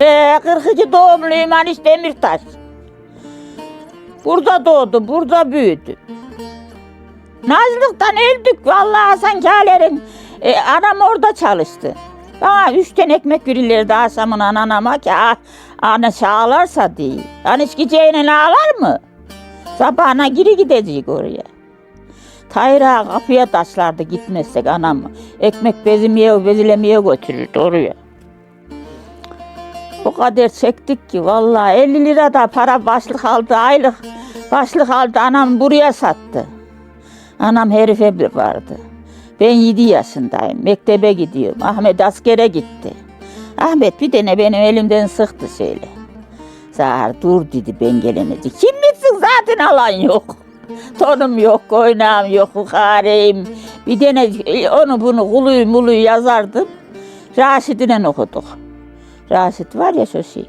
Ee, 42 doğumluyum Aliş Demirtaş. Burada doğdu, burada büyüdü. Nazlıktan öldük vallahi Hasan Kâler'in e, anam orada çalıştı. Bana üç tane ekmek verirlerdi akşamın anama ki ah, annesi ağlarsa diye. Aniş geceyle ağlar mı? Sabahına geri gidecek oraya. Tayra kapıya taşlardı gitmezsek anam. Ekmek bezimeye bezilemeye götürürdü oraya. O kadar çektik ki vallahi 50 lira da para başlık aldı aylık başlık aldı anam buraya sattı. Anam herife vardı. Ben 7 yaşındayım. Mektebe gidiyorum. Ahmet askere gitti. Ahmet bir tane benim elimden sıktı şöyle. Zahar dur dedi ben gelince. Kim bitsin zaten alan yok. Tonum yok, oynağım yok, kareyim. Bir tane onu bunu kuluyu muluyu yazardım. Raşid'ine okuduk. Raşit var ya şu şey.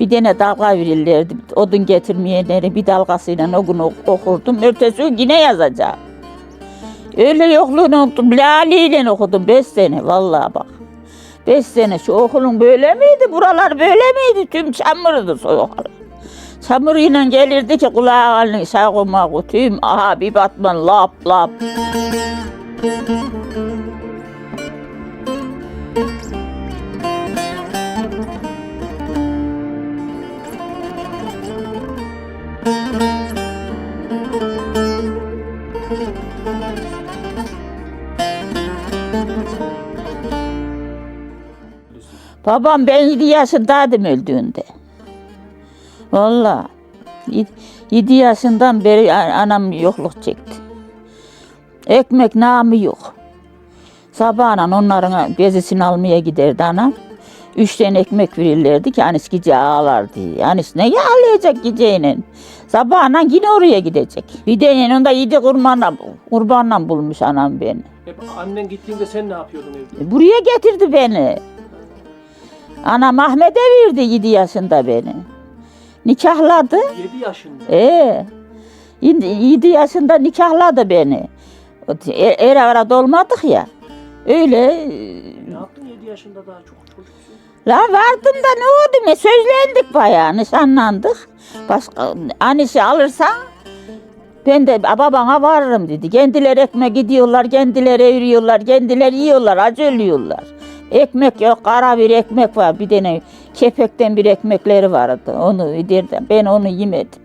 Bir tane dalga verirlerdi. Odun getirmeyenleri bir dalgasıyla o gün ok- okurdum. Ertesi gün yine yazacağım. Öyle yokluğunu okudum. Lale okudum beş sene vallahi bak. Beş sene şu okulun böyle miydi? Buralar böyle miydi? Tüm çamurdu soğuklar. Çamuruyla gelirdi ki kulağını sağıma tüm aha bir batman lap lap. Babam ben 7 yaşındaydım öldüğünde. Vallahi 7 yaşından beri anam yokluk çekti. Ekmek namı yok. Sabahla onların bezisini almaya giderdi anam. Üç tane ekmek verirlerdi ki Anis gece ağlar diye. Anis ne ağlayacak geceyle? Sabahla yine oraya gidecek. Bir de yanında yedi kurbanla, kurbanla bulmuş anam beni. Hep annen gittiğinde sen ne yapıyordun evde? E, Buraya getirdi beni. Anam Ahmet'e verdi 7 yaşında beni. Nikahladı. 7 yaşında. Ee, 7 yaşında nikahladı beni. Er, er arada olmadık ya. Öyle. e, Ne yaptın 7 yaşında daha çok? La vardım da ne oldu ne sözlendik bayağı nişanlandık. Başka annesi alırsan ben de babana varırım dedi. Kendileri ekmek gidiyorlar, kendileri eviriyorlar, kendileri yiyorlar, acı ölüyorlar. Ekmek yok, kara bir ekmek var. Bir tane kepekten bir ekmekleri vardı. Onu yedirdim. Ben onu yemedim.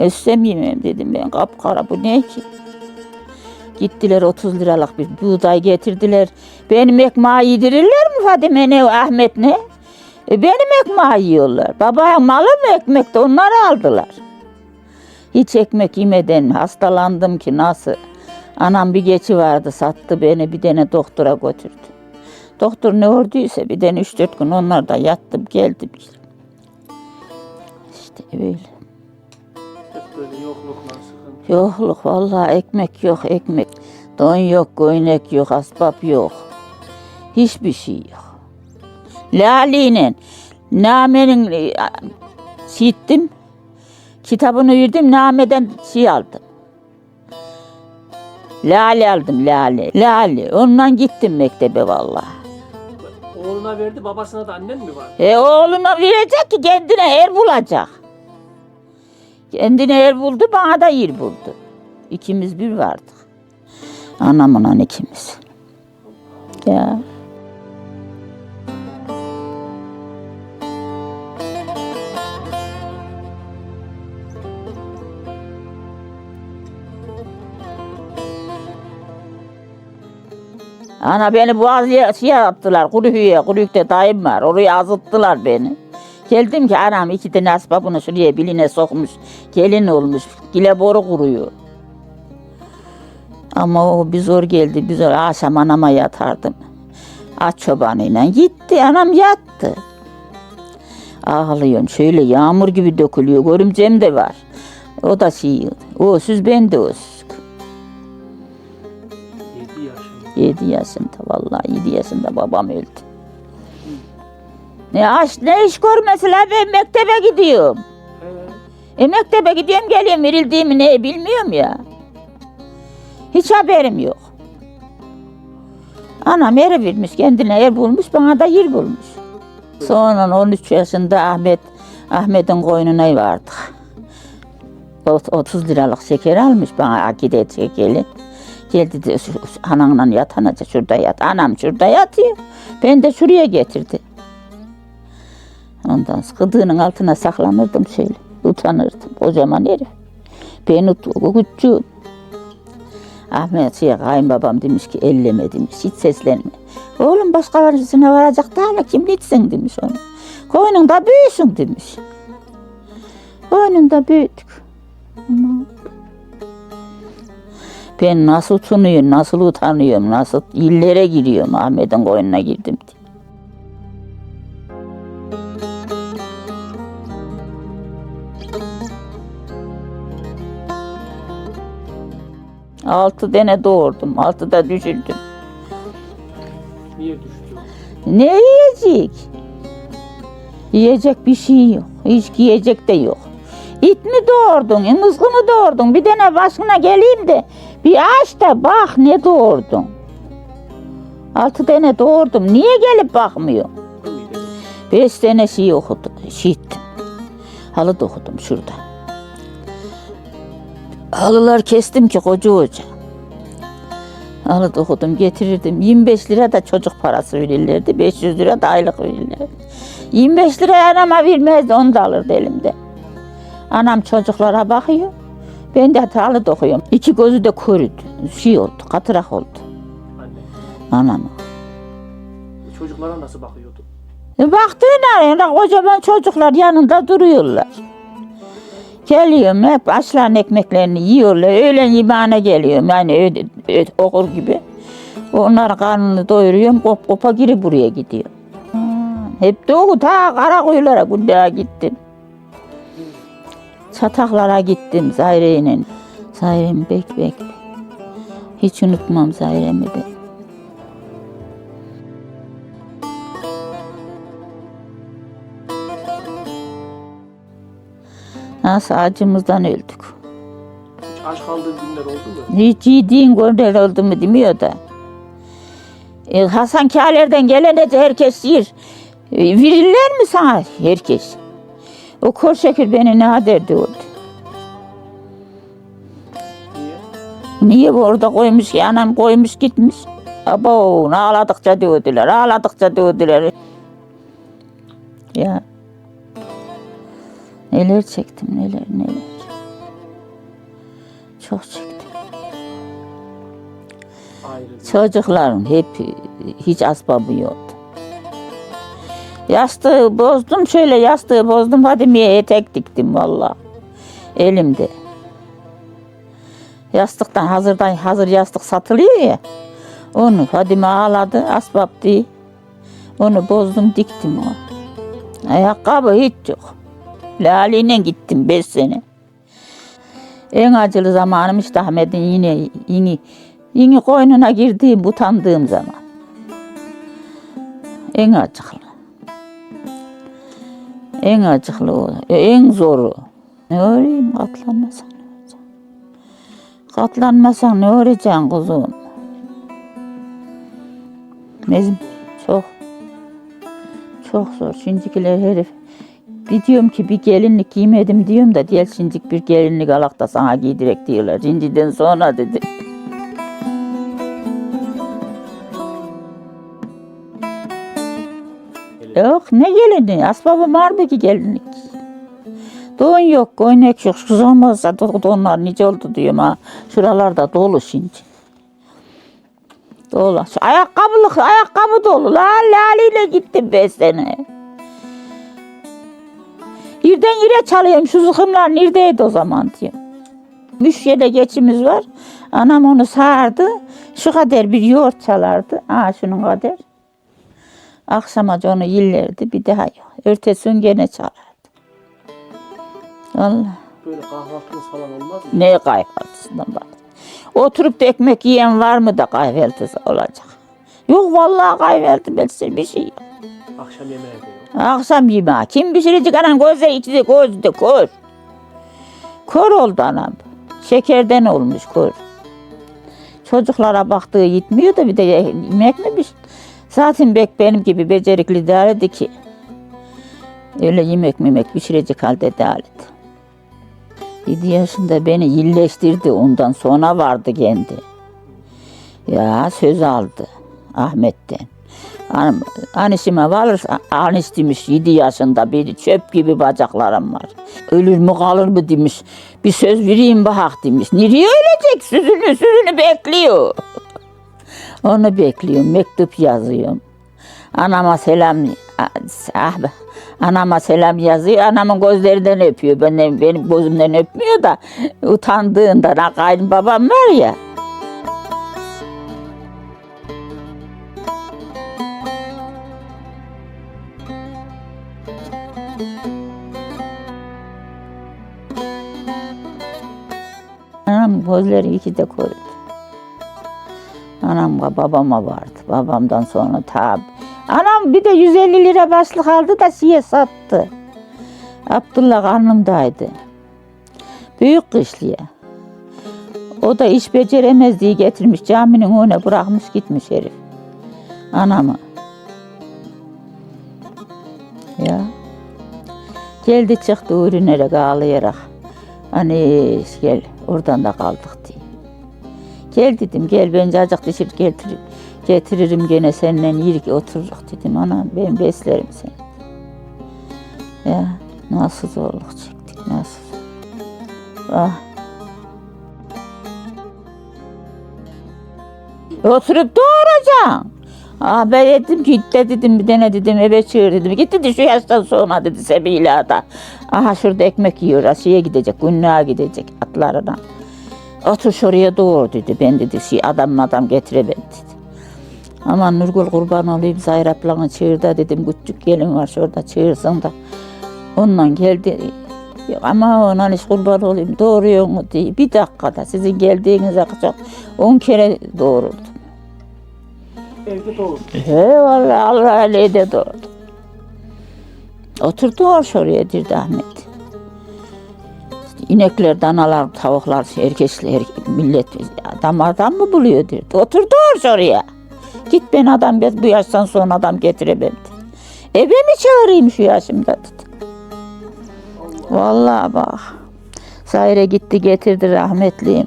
Össem yemem dedim ben. Kapkara bu ne ki? Gittiler 30 liralık bir buğday getirdiler. Benim ekmeği yedirirler mi Fadime ne Ahmet ne? E benim ekmeği yiyorlar. Babaya malı mı ekmekte onları aldılar. Hiç ekmek yemeden hastalandım ki nasıl. Anam bir geçi vardı sattı beni bir tane doktora götürdü. Doktor ne ördüyse bir tane üç dört gün onlarda yattım geldim. İşte öyle. Hep böyle yokluklar, sıkıntı. Yokluk vallahi ekmek yok ekmek. Don yok, koynek yok, asbap yok. Hiçbir şey yok. Lale'yle Name'nin e, sittim. Kitabını verdim, Name'den şey aldım. Lale aldım, lale. Lale. Ondan gittim mektebe vallahi. Oğluna verdi, babasına da annen mi var? E oğluna verecek ki kendine er bulacak. Kendine er buldu, bana da yer buldu. İkimiz bir vardık. Anamla ikimiz. Ya. Ana beni boğazıya şey attılar, Kulühü'ye, Kulüh'te dayım var. Oraya azıttılar beni. Geldim ki anam iki tane asbabını şuraya biline sokmuş. Gelin olmuş, gile boru kuruyor. Ama o bir zor geldi, bir zor. Akşam anama yatardım. Aç çobanıyla gitti, anam yattı. Ağlıyorum şöyle yağmur gibi dökülüyor. Görümcem de var. O da şey, o süz ben de o süz. 7 yaşında. 7 yaşında vallahi 7 yaşında babam öldü. Ne aş ne iş görmesiler ben mektebe gidiyorum. E mektebe gidiyorum geliyorum verildiğimi ne bilmiyorum ya. Hiç haberim yok. Anam ev vermiş kendine ev bulmuş bana da yer bulmuş. Sonra 13 yaşında Ahmet Ahmet'in koynuna vardık. Ot- 30 liralık şeker almış bana akide şekeri. Geldi de ananla yat anaca şurada yat. Anam şurada yatıyor. Ben de şuraya getirdi. Ondan gıdığının altına saklanırdım şöyle. Utanırdım. Kocaman herif. Ben küçüğüm. Ahmet şey, kayınbabam demiş ki elleme demiş. Hiç seslenme. Oğlum başkalarına varacak da hala kimliksin demiş onu. Koynunda büyüsün demiş. Koynunda büyüdük. Ama ben nasıl utanıyorum, nasıl utanıyorum, nasıl illere giriyorum Ahmet'in koynuna girdim diye. Altı tane doğurdum, altı da düşürdüm. Niye düştü? Ne yiyecek? Yiyecek bir şey yok. Hiç yiyecek de yok. İt mi doğurdun, mızgı mı doğurdun? Bir tane başına geleyim de bir aç da bak ne doğurdun. Altı tane doğurdum. Niye gelip bakmıyor? Beş tane şey okudum, şiittim. Halı da okudum şurada. Halılar kestim ki koca hoca. Halı da okudum getirirdim. 25 lira da çocuk parası verirlerdi. 500 lira da aylık verirlerdi. 25 lira anama vermezdi onu da alırdı elimde. Anam çocuklara bakıyor. Ben de halı da okuyorum. İki gözü de körüdü. Şey oldu, katırak oldu. Anne. Anama. Çocuklara nasıl bakıyordu? E baktığına kocaman çocuklar yanında duruyorlar. Geliyorum hep açların ekmeklerini yiyorlar. Öğlen yemeğine geliyorum yani öyle, öyle okur gibi. Onların karnını doyuruyorum. Kop kopa geri buraya gidiyor. Ha, Hep doğu ta Karakuyulara gündeğe gittim. Çataklara gittim Zahre'yle. Zahre'm bek bek. Hiç unutmam Zahre'mi ben. Nasıl acımızdan öldük. Hiç aç kaldığın günler oldu mu? Hiç yediğin gönder oldu mu demiyor da. E, Hasan Kâler'den gelene de herkes yer. E, verirler mi sana herkes? O kor şekil beni ne derdi oldu. Niye? Orada koymuş ki anam koymuş gitmiş. Abo ağladıkça dövdüler, ağladıkça dövdüler. Ya. Neler çektim neler neler. Çok çektim. Ayrı. Çocukların hep hiç asbabı yoktu. Yastığı bozdum şöyle yastığı bozdum Fadime'ye etek diktim valla. Elimde. Yastıktan hazırdan hazır yastık satılıyor ya. Onu Fadime ağladı asbab diye. Onu bozdum diktim o. Ayakkabı hiç yok. Lale'yle gittim beş sene. En acılı zamanım işte Ahmet'in yine yine yine koynuna girdiğim, utandığım zaman. En acıklı. En acıklı o. En zoru. Ne öreyim katlanmasan? Katlanmasan ne öreceksin kuzum? Bizim çok çok zor. Şimdikiler herif bir diyorum ki bir gelinlik giymedim diyorum da diğer şimdilik bir gelinlik alak da sana giydirek diyorlar. Şimdiden sonra dedi. Yok ne gelini? Asbabım var mı ki gelinlik? Don yok, koynak yok. Şu olmazsa do- donlar nice oldu diyorum ha. Şuralarda dolu şimdi. Dolu. Şu ayakkabılık, ayakkabı dolu. La laliyle gittim beş sene. Yerden yere çalıyorum. Şu zıkımlar neredeydi o zaman diyorum. Üç yere geçimiz var. Anam onu sağardı. Şu kadar bir yoğurt çalardı. Aa şunun kadar. Akşama onu yillerdi bir daha yok. Ertesi gün gene çalardı. Allah. Böyle kahvaltınız falan olmaz mı? Ne kahvaltısından bak. Oturup da ekmek yiyen var mı da kahvaltısı olacak? Yok vallahi kahvaltı belki bir şey yok. Akşam yemeği Akşam yemeği. Kim pişirecek anam gözde içti gözde kör. Kör oldu anam. Şekerden olmuş kör. Çocuklara baktığı yetmiyor da bir de yemek mi piş? Zaten bek benim gibi becerikli değildi ki. Öyle yemek memek pişirecek halde değildi. 7 yaşında beni yilleştirdi ondan sonra vardı kendi. Ya söz aldı Ahmet'ten. An anişime varırsa aniş demiş 7 yaşında biri çöp gibi bacaklarım var. Ölür mü kalır mı demiş. Bir söz vereyim bak demiş. Nereye ölecek? Süzünü süzünü bekliyor. Onu bekliyorum. Mektup yazıyorum. Anama selam ah. Anama selam yazıyor. Anamın gözlerinden öpüyor. Benim, benim gözümden öpmüyor da utandığında ha, kayınbabam var ya. Anam gözleri iki de koydu. Anam babama vardı. Babamdan sonra tabi. Anam bir de 150 lira başlık aldı da siye sattı. Abdullah karnımdaydı. Büyük kışlıya. O da iş beceremez diye getirmiş caminin önüne bırakmış gitmiş herif. Anamı. Ya. Geldi çıktı ürünerek ağlayarak. Hani gel oradan da kaldık diye. Gel dedim gel ben cacık dişir getir, getiririm gene seninle yirik otururuk dedim. Ana ben beslerim seni. Ya nasıl zorluk çektik nasıl. Ah. Oturup doğuracaksın. Ah ben dedim ki git de dedim bir tane dedim eve çığır dedim. Git dedi şu yaştan sonra dedi Sebila'da. Aha şurada ekmek yiyor Asiye gidecek günlüğe gidecek atlarına. Otur şuraya doğur dedi. Ben dedi şey adam adam getiremem dedi. Aman Nurgül kurban olayım Zahir ablanı çığırda dedim. Küçük gelin var şurada çığırsın da. Ondan geldi. Ama ona hiç kurban olayım doğuruyor mu diye. Bir dakikada sizin geldiğinize kadar on kere doğurdu. Evde doğru. He vallahi Allah öyle de doğurdu. Oturdu or şuraya dirdi Ahmet. İnekler, danalar, tavuklar, erkekler, millet damardan mı buluyor dirdi. Oturdu or şuraya. Git ben adam bu yaştan sonra adam getiremem dedi. Eve mi çağırayım şu yaşımda dedi. Vallahi bak. Zahire gitti getirdi rahmetliyim.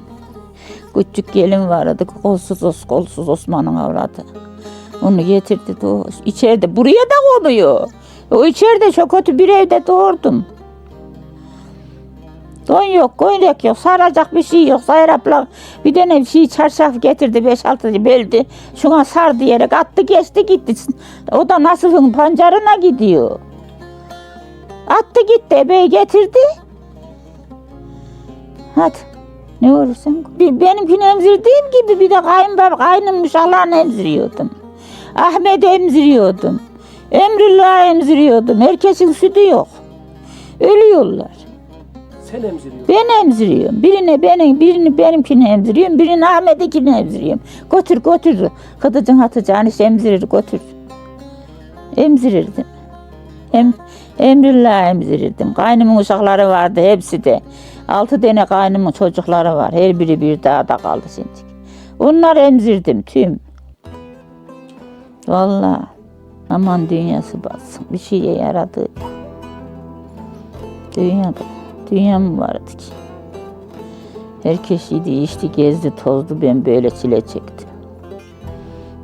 Küçük gelin vardı. Kolsuz os, kolsuz Osman'ın avradı. Onu getirdi. doğ- içeride. Buraya da konuyor. O içeride çok kötü bir evde doğurdum. Don yok, koynak yok, saracak bir şey yok. Zahir abla bir tane şey çarşaf getirdi, beş altı beldi. Şuna sar diyerek attı geçti gitti. O da nasılın pancarına gidiyor. Attı gitti, ebeği getirdi. Hadi. Ne olursan. Bir- Benimkini emzirdiğim gibi bir de kayınbaba, kaynım uşaklarını emziriyordum. Ahmet emziriyordum. Emrullah emziriyordum. Herkesin sütü yok. Ölüyorlar. Sen emziriyorsun. Ben emziriyorum. Birine benim, birini benimkini emziriyorum. Birini Ahmet'inkini emziriyorum. Götür götür. Kıdıcın hatacağını işte emzirir götür. Emzirirdim. Em, emrillah emzirirdim. Kaynımın uşakları vardı hepsi de. Altı tane kaynımın çocukları var. Her biri bir dağda kaldı şimdi. Onları emzirdim tüm. Vallahi aman dünyası batsın. Bir şeye yaradı. yok. Dünyada, dünya mı vardı ki? Herkes yedi, içti, gezdi, tozdu. Ben böyle çile çektim.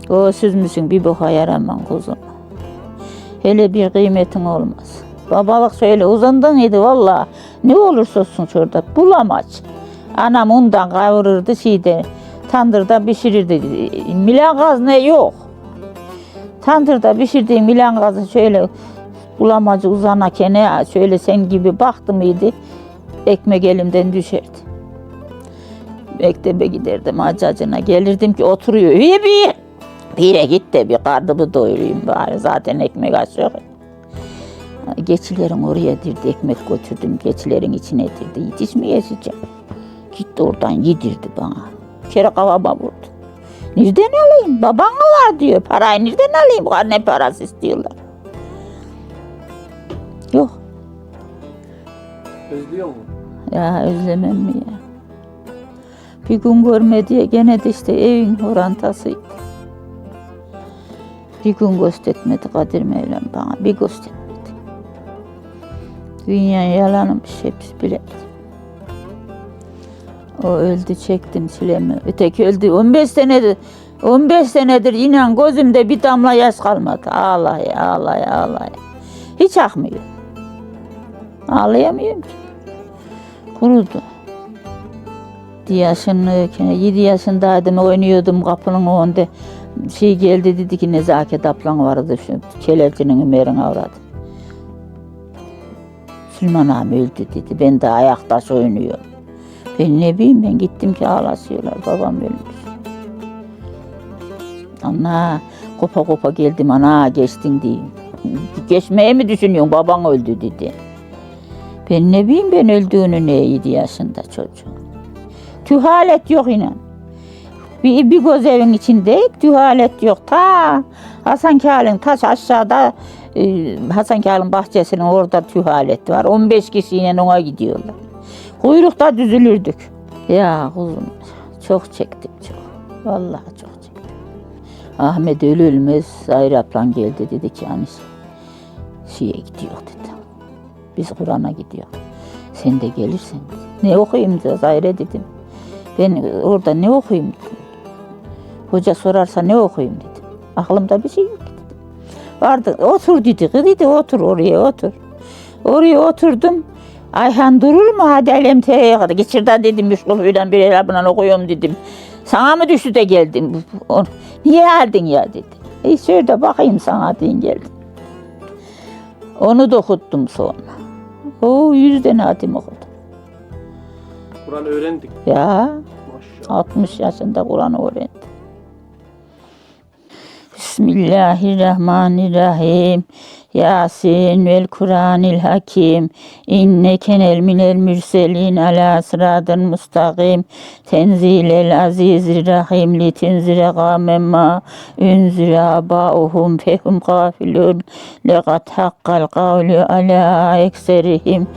O siz müsün bir boka yaramam kuzum. Hele bir kıymetin olmaz. Babalık şöyle uzandın idi valla. Ne olursa olsun şurada bulamaç. Anam undan kavururdu şeyde. Tandırda pişirirdi. Milan gaz ne yok. Tandırda pişirdiğim milan gazı şöyle bulamacı uzana kene şöyle sen gibi baktı mıydı ekmek elimden düşerdi. Mektebe giderdim acacına gelirdim ki oturuyor. İyi bir Bir yere git de bir karnımı doyurayım bari. Zaten ekmek aç yok. Geçilerin oraya dirdi ekmek götürdüm. Geçilerin içine dirdi. Yetişmeyeceğim. Gitti oradan yedirdi bana. Bir kere kafama vurdu. Nereden alayım? Baban mı var diyor. Parayı nereden alayım? Bu kadar ne parası istiyorlar. Yok. Özlüyor mu? Ya özlemem mi ya? Bir gün görme diye gene de işte evin horantasıydı. Bir gün göstermedi Kadir Mevlam bana. Bir göstermedi. Dünya yalanmış hepsi bile. O öldü çektim çilemi. Öteki öldü 15 senedir. 15 senedir inan gözümde bir damla yaş kalmadı. Ağlaya ağlaya ağlaya. Hiç akmıyor. Ağlayamıyorum ki. Kurudu. 7 yaşındayken, 7 yaşındaydım oynuyordum kapının önünde. Şey geldi dedi ki Nezaket ablan vardı şu kelepçinin Ömer'in avradı. Süleyman abi öldü dedi. Ben de ayakta oynuyorum. Ben ne bileyim ben gittim ki ağlaşıyorlar babam ölmüş. Ana kopa kopa geldim ana geçtin diye. Geçmeye mi düşünüyorsun baban öldü dedi. Ben ne bileyim ben öldüğünü ne 7 yaşında çocuğum. Tühalet yok inan. Bir, bir göz evin içinde tühalet yok. Ta Hasan Kâl'in taş aşağıda e, Hasan Kâl'in bahçesinin orada tühalet var. 15 kişiyle ona gidiyorlar. Kuyrukta düzülürdük. Ya kuzum çok çektim çok. Vallahi çok çektim. Ahmet ölü ölmez Zahir ablan geldi dedi ki hani şeye gidiyor dedi. Biz Kur'an'a gidiyor. Sen de gelirsen. dedi. Ne okuyayım da Zahir'e dedim. Ben orada ne okuyayım dedim. Hoca sorarsa ne okuyayım dedim. Aklımda bir şey yok dedim. Vardı otur dedi. Dedi otur oraya otur. Oraya oturdum. Ayhan durur mu? Hadi elemteye kadar. Geçirden dedim müşkul bir elabından okuyorum dedim. Sana mı düştü de geldin? Niye geldin ya dedi. E şöyle bakayım sana deyin geldim. Onu da okuttum sonra. O yüz tane hatim okudum. Kur'an öğrendik. Ya Maşallah. 60 yaşında Kur'an öğrendim. Bismillahirrahmanirrahim. Yasin vel Kur'anil hakim. İnneke nel minel mürselin ala sıradın mustakim. Tenzilel azizir rahim li tenzire gamen ma ünzire abauhum fehum gafilun. Lekat hakkal kavlu ala ekserihim.